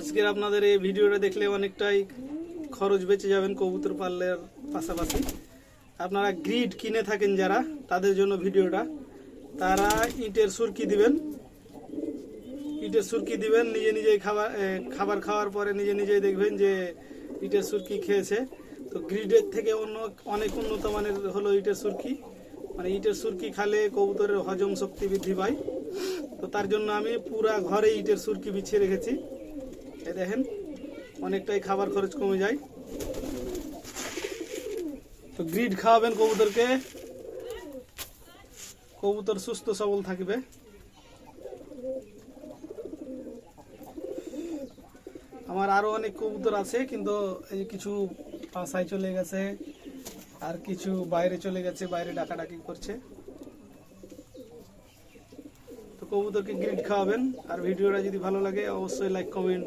আজকের আপনাদের এই ভিডিওটা দেখলে অনেকটাই খরচ বেঁচে যাবেন কবুতর পালনের পাশাপাশি। আপনারা গ্রিড কিনে থাকেন যারা, তাদের জন্য ভিডিওটা। তারা ইটের সুরকি দিবেন। ইটের সুরকি দিবেন, নিজে নিজেই খাবার খাবার খাওয়ার পরে নিজে নিজেই দেখবেন যে ইটের সুরকি খেয়েছে। তো গ্রিডের থেকে অন্য, অনেক উন্নত মানের হলো ইটের সুরকি। মানে ইটের সুরকি খালে কবুতরের হজম শক্তি বৃদ্ধি পায়। তো তার জন্য আমি পুরা ঘরে ইটের সুরকি বিছিয়ে রেখেছি। এই দেখেন, অনেকটাই খাবার খরচ কমে যায়। তো গ্রিড খাওয়াবেন কবুতরকে। কবুতর সুস্থ, সবল থাকবে। আমার আরও অনেক কবুতর আছে, কিন্তু এই কিছু পাশায় চলে গেছে, আর কিছু বাইরে চলে গেছে, বাইরে ডাকাডাকি করছে। তো কবুতরকে গ্রিড খাওয়াবেন, আর ভিডিওটা যদি ভালো লাগে, অবশ্যই লাইক কমেন্ট